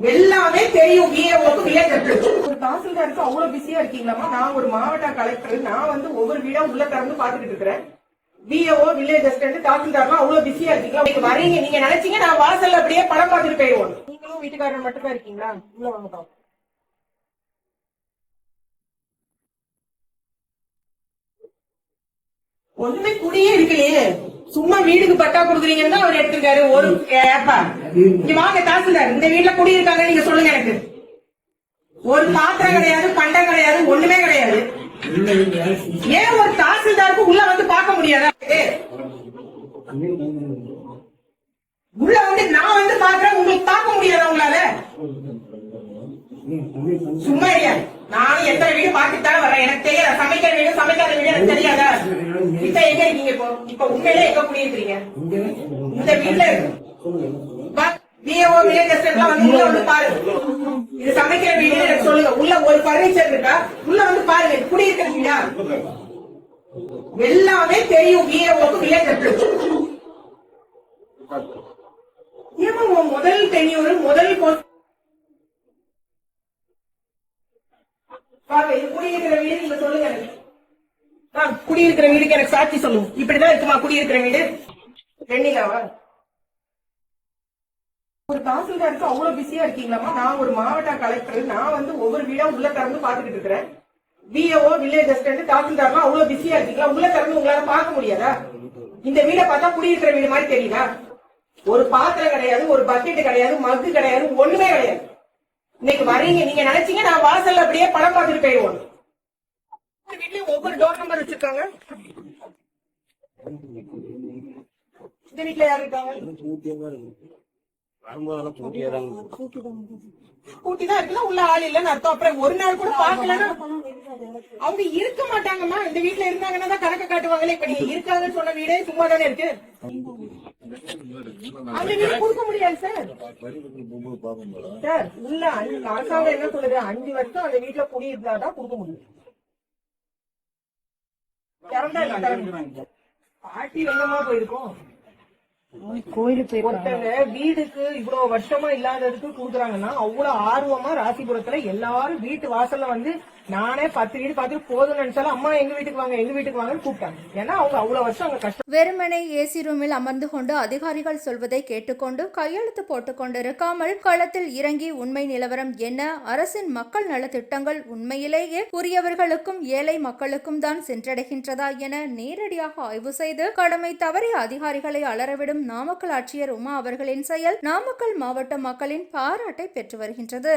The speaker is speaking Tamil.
எல்லாமே தெரியும். விஏஓக்கு விஏ ஒரு தாசில்தாருக்கு அவ்வளவு பிஸியா இருக்கீங்களாமா நான் ஒரு மாவட்ட கலெக்டர் நான் வந்து ஒவ்வொரு வீடா உள்ள திறந்து பாத்துக்கிட்டு இருக்கிறேன். விஏஓ வில்லேஜ் அசிஸ்டன்ட் தாசில்தார்லாம் அவ்வளவு பிஸியா இருக்கீங்களா? நீங்க வரீங்க. நீங்க நினைச்சீங்க நான் வாசல்ல அப்படியே படம் பார்த்துட்டு போயிடுவோம் நீங்களும் வீட்டுக்காரர் மட்டும் தான் இருக்கீங்களா? உள்ள வாங்க ஒண்ணுமே குடியே இருக்கலையே. சும்மா வீடுக்கு பட்டா குடுக்குறீங்கன்னு தான் அவர் எடுத்திருக்காரு. ஒரு ஏப்பா இங்க வாங்க தாசில்தார். இந்த வீட்டுல குடி இருக்காங்க நீங்க சொல்லுங்க எனக்கு. ஒரு பாத்திரம் கிடையாது பண்டம் கிடையாது ஒண்ணுமே கிடையாது. ஏன் ஒரு தாசில்தாருக்கு உள்ள வந்து பார்க்க முடியாதா? உள்ள வந்து நான் வந்து பாக்குறேன் உங்களுக்கு பார்க்க முடியாதா உங்களால? சும்மா இல்லையா நானும் எத்தனை வீடு பார்த்துட்டு தானே வரேன் எனக்கு தெரியாதா. சமைக்கிற வீடு சமைக்காத வீடு எனக்கு தெரியாதா? இப்ப எங்க இருக்கீங்க இப்போ? இப்ப உண்மையிலே எங்க குடியிருக்கிறீங்க? இந்த வீட்டுல பிஏஓ வில்லேஜ் அசிஸ்டன்ட்லாம் வந்து உள்ள வந்து பாருங்க இது சமைக்கிற வீடு எனக்கு சொல்லுங்க. உள்ள ஒரு பர்னிச்சர் இருக்கா? உள்ள வந்து பாருங்க. இது குடியிருக்கிற வீடா? எல்லாமே தெரியும். பிஏஓக்கு வில்லேஜ் ஏமா முதல் டென்யூர் முதல் பொ- பாருங்க இது குடியிருக்கிற வீடு நீங்க சொல்லுங்க எனக்கு. ஆ, குடியிருக்கிற வீடுக்கு எனக்கு சாட்சி சொல்லுங்க இப்படிதான் இருக்குமா குடியிருக்கிற வீடு? வெண்ணிலாவா ஒரு தாசில்தாருக்கு அவ்வளவு பிஸியா இருக்கீங்களாமா நான் ஒரு மாவட்ட கலெக்டர் நான் வந்து ஒவ்வொரு வீடா உள்ள திறந்து பாத்துக்கிட்டு இருக்கிறேன். விஏஓ வில்லேஜ் அசிஸ்டன்ட் தாசில்தார்லாம் அவ்வளவு பிஸியா இருக்கீங்களா? உள்ள திறந்து உங்களால பார்க்க முடியாதா? இந்த வீடை பார்த்தா குடியிருக்கிற வீடு மாதிரி தெரியுதா? ஒரு பாத்திரம் கிடையாது ஒரு பக்கெட் கிடையாது மக்கு கிடையாது ஒண்ணுமே கிடையாது. இன்னைக்கு வரீங்க நீங்க நினைச்சீங்க நான் வாசல்ல அப்படியே படம் பார்த்துட்டு போயிடுவோம். ஒவ்வொரு வீட்லயும் ஒவ்வொரு டோர் நம்பர் வச்சிருக்காங்க. இந்த வீட்ல யாரு இருக்காங்க? வரும்போதெல்லாம் பூட்டியே தான் இருக்குன்னா உள்ள ஆள் இல்லைன்னு அர்த்தம். அப்புறம் ஒரு நாள் கூட பாக்கலன்னா அவங்க இருக்க மாட்டாங்கம்மா. இந்த வீட்ல இருந்தாங்கன்னா தான் கணக்கு காட்டுவாங்களே. இப்ப நீங்க இருக்காங்கன்னு சொன்ன வீடே சும்மா தானே இருக்கு. கொடுக்க முடியாது சார் சார் உள்ள அஞ்சு- அரசாங்கம் என்ன சொல்லுது? அஞ்சு வருஷம் அந்த வீட்டுல குடியிருந்தாதான் கொடுக்க முடியும். பாட்டி போயிருக்கோம். கோயிலுக்கு ஒருத்தங்க வீடுக்கு இவ்வளவு வருஷமா இல்லாததுக்கு கொடுக்குறாங்கன்னா அவ்வளவு ஆர்வமா ராசிபுரத்துல எல்லாரும் வீட்டு வாசல்ல வந்து நானே பத்து வீடு பார்த்துட்டு போதும்னு நினைச்சாலும் அம்மா எங்க வீட்டுக்கு வாங்க எங்க வீட்டுக்கு வாங்கன்னு கூப்பிட்டாங்க. ஏன்னா அவங்க அவ்வளவு வருஷம் அங்க கஷ்டம் வெறுமனை ஏசி ரூமில் அமர்ந்து கொண்டு அதிகாரிகள் சொல்வதை கேட்டுக்கொண்டு கையெழுத்து போட்டுக்கொண்டு இருக்காமல் களத்தில் இறங்கி உண்மை நிலவரம் என்ன? அரசின் மக்கள் நலத்திட்டங்கள் உண்மையிலேயே உரியவர்களுக்கும் ஏழை மக்களுக்கும் தான் சென்றடைகின்றதா என நேரடியாக ஆய்வு செய்து கடமை தவறிய அதிகாரிகளை அலறவிடும் நாமக்கல் ஆட்சியர் உமா அவர்களின் செயல் நாமக்கல் மாவட்ட மக்களின் பாராட்டை பெற்று வருகின்றது.